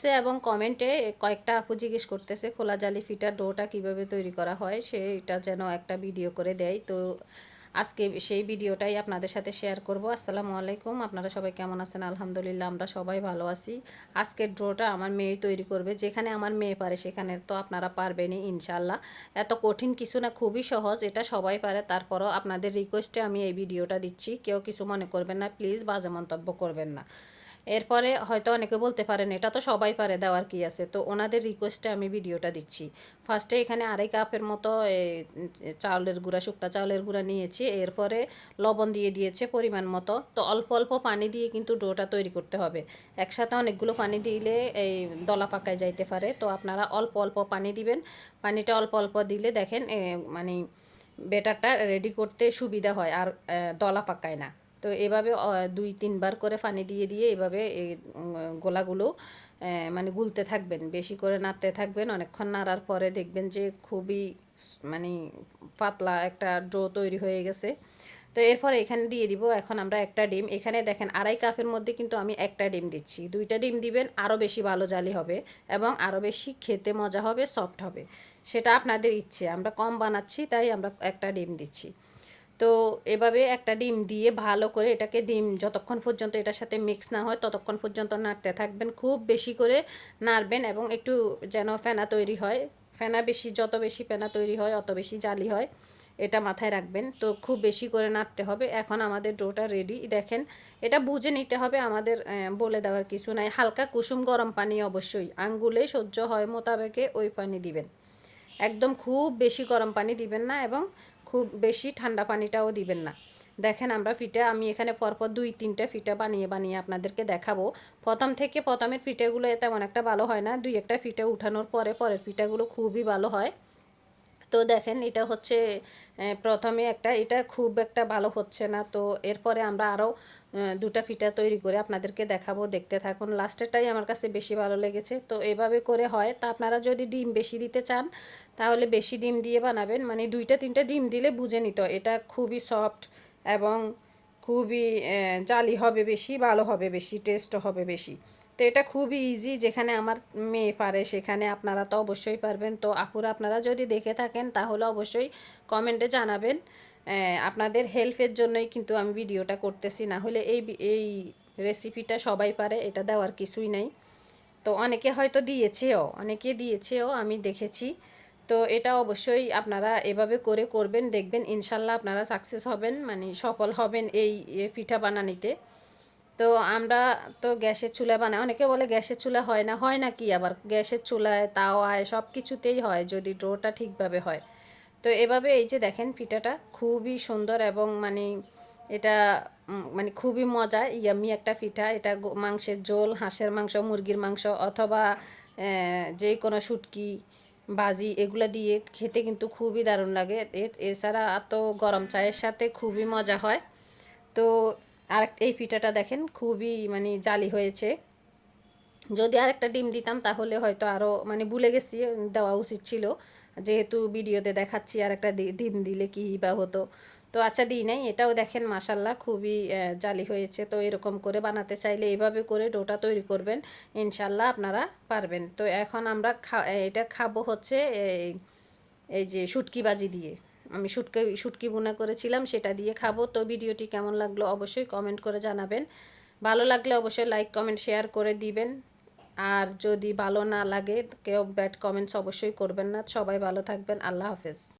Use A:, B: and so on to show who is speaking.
A: বক্সে এবং কমেন্টে কয়েকটা আপু জিজ্ঞেস করতেছে, খোলা জালি ফিটার ডোটা কীভাবে তৈরি করা হয় সেটা যেন একটা ভিডিও করে দেয়। তো আজকে সেই ভিডিওটাই আপনাদের সাথে শেয়ার করব। আসসালামু আলাইকুম, আপনারা সবাই কেমন আছেন? আলহামদুলিল্লাহ, আমরা সবাই ভালো আছি। আজকের ড্রোটা আমার মেয়ে তৈরি করবে, যেখানে আমার মেয়ে পারে সেখানে তো আপনারা পারবেনই ইনশাল্লাহ এত কঠিন কিছু না, খুবই সহজ, এটা সবাই পারে। তারপরও আপনাদের রিকোয়েস্টে আমি এই ভিডিওটা দিচ্ছি। কেউ কিছু মনে করবেন না প্লিজ বাজে মন্তব্য করবেন না। এরপরে হয়তো অনেকে বলতে পারেন, এটা তো সবাই পারে, দেওয়ার কি আছে? তো ওনাদের রিকোয়েস্টে আমি ভিডিওটা দিচ্ছি। ফার্স্টে এখানে আড়াই কাপের মতো চাউলের গুঁড়া, শুকনা চাউলের গুঁড়া নিয়েছি। এরপরে লবণ দিয়ে দিয়েছে পরিমাণ মতো। তো অল্প অল্প পানি দিয়ে কিন্তু ডোটা তৈরি করতে হবে। একসাথে অনেকগুলো পানি দিলে এই দলা পাকায় যাইতে পারে। তো আপনারা অল্প অল্প পানি দিবেন। পানিটা অল্প অল্প দিলে দেখেন মানে বেটারটা রেডি করতে সুবিধা হয়। আর দলা পাকায় না। তো এভাবে দুই তিনবার করে পানি দিয়ে দিয়ে এভাবে এই গোলাগুলো মানে গুলতে থাকবেন। বেশি করে নাড়তে থাকবেন। অনেকক্ষণ নাড়ার পরে দেখবেন যে খুবই মানে পাতলা একটা ডো তৈরি হয়ে গেছে। তো এরপর এখানে দিয়ে দিব। এখন আমরা একটা ডিম। এখানে দেখেন আড়াই কাপের মধ্যে কিন্তু আমি একটা ডিম দিচ্ছি। দুইটা ডিম দিবেন, আরও বেশি ভালো জালি হবে এবং আরও বেশি খেতে মজা হবে, সফট হবে। সেটা আপনাদের ইচ্ছে। আমরা কম বানাচ্ছি, তাই আমরা একটা ডিম দিচ্ছি। তো এভাবে একটা ডিম দিয়ে ভালো করে এটাকে ডিম যতক্ষণ পর্যন্ত এটার সাথে মিক্স না হয়, ততক্ষণ পর্যন্ত নাড়তে থাকবেন। খুব বেশি করে নাড়বেন এবং একটু যেন ফেনা তৈরি হয়। ফেনা বেশি, যত বেশি ফেনা তৈরি হয়, অত বেশি জালি হয়, এটা মাথায় রাখবেন। তো খুব বেশি করে নাড়তে হবে। এখন আমাদের ডোটা রেডি দেখেন, এটা বুঝে নিতে হবে আমাদের বলে দেওয়ার কিছু নাই। হালকা কুসুম গরম পানি অবশ্যই। আঙ্গুলে সহ্য হয় মোতাবেকে ওই পানি দিবেন। একদম খুব বেশি গরম পানি দিবেন না এবং খুব বেশি ঠান্ডা পানিটাও দিবেন না। দেখেন আমরা ফিটা, আমি এখানে পরপর দুই, তিনটা ফিটা বানিয়ে বানিয়ে আপনাদেরকে দেখাবো। প্রথম থেকে প্রথমের ফিটাগুলো তেমন একটা ভালো হয় না। দুই একটা ফিটা উঠানোর পরে পরের ফিটাগুলো খুবই ভালো হয়। তো দেখেন এটা হচ্ছে প্রথমে একটা, এটা খুব একটা ভালো হচ্ছে না। তো এরপরে আমরা আরও দুটা ফিটা তৈরি করে আপনাদেরকে দেখাবো, দেখতে থাকুন। লাস্টেরটাই আমার কাছে বেশি ভালো লেগেছে। তো এভাবে করে হয়। তা আপনারা যদি ডিম বেশি দিতে চান, তাহলে বেশি ডিম দিয়ে বানাবেন। মানে দুইটা, তিনটা ডিম দিলে বুঝে নিত, এটা খুবই সফট এবং খুবই জালি হবে বেশি, ভালো হবে বেশি, টেস্টও হবে বেশি। তো এটা খুবই ইজি যেখানে আমার মেয়ে পারে, সেখানে আপনারা তো অবশ্যই পারবেন। তো আপুরা, আপনারা যদি দেখে থাকেন, তাহলে অবশ্যই কমেন্টে জানাবেন। আপনাদের হেল্পের জন্যই কিন্তু আমি ভিডিওটা করতেছি। না হলে এই এই রেসিপিটা সবাই পারে, এটা দেওয়ার কিছুই নাই। তো অনেকে হয়তো দিয়েছেও, অনেকে দিয়েছেও আমি দেখেছি। তো এটা অবশ্যই আপনারা এভাবে করে করবেন, দেখবেন ইনশাল্লাহ আপনারা সাকসেস হবেন মানে সফল হবেন এই পিঠা বানানিতে। তো আমরা তো গ্যাসের চুলা বানাই। অনেকে বলে গ্যাসের চুলা হয় না হয় না কি আবার? গ্যাসের চুলায় তাওয়ায় সব কিছুতেই হয় যদি ডোটা ঠিকভাবে হয়। তো এভাবে এই যে দেখেন পিঠাটা খুবই সুন্দর এবং মানে এটা মানে খুবই মজা, ইয়ামি একটা পিঠা। এটা মাংসের ঝোল, হাঁসের মাংস, মুরগির মাংস অথবা যে কোনো শুটকি, বাজি এগুলো দিয়ে খেতে কিন্তু খুবই দারুণ লাগে। এছাড়া তো গরম চায়ের সাথে খুবই মজা হয়। তো আর এই পিঠাটা দেখেন, খুবই মানে জালি হয়েছে। যদি আরেকটা ডিম দিতাম, তাহলে হয়তো আরও মানে ভুলে গেছি, দেওয়া উচিত ছিল। যেহেতু ভিডিওতে দেখাচ্ছি আর একটা ডিম দিলে কী বা হতো। তো আচ্ছা দিই নাই, এটাও দেখেন মাসাল্লাহ খুবই জালি হয়েছে। তো এরকম করে বানাতে চাইলে এইভাবে করে ডোটা তৈরি করবেন। ইনশাল্লাহ আপনারা পারবেন। তো এখন আমরা খা এটা খাব হচ্ছে, এই যে শুটকি বাজি দিয়ে। আমি শুটকি শুটকি বোনা করেছিলাম, সেটা দিয়ে খাব। তো ভিডিওটি কেমন লাগল অবশ্যই কমেন্ট করে জানাবেন। ভালো লাগলে অবশ্যই লাইক কমেন্ট শেয়ার করে দিবেন। আর যদি ভালো না লাগে, কেউ ব্যাড কমেন্টস অবশ্যই করবেন না। সবাই ভালো থাকবেন। আল্লাহ হাফেজ।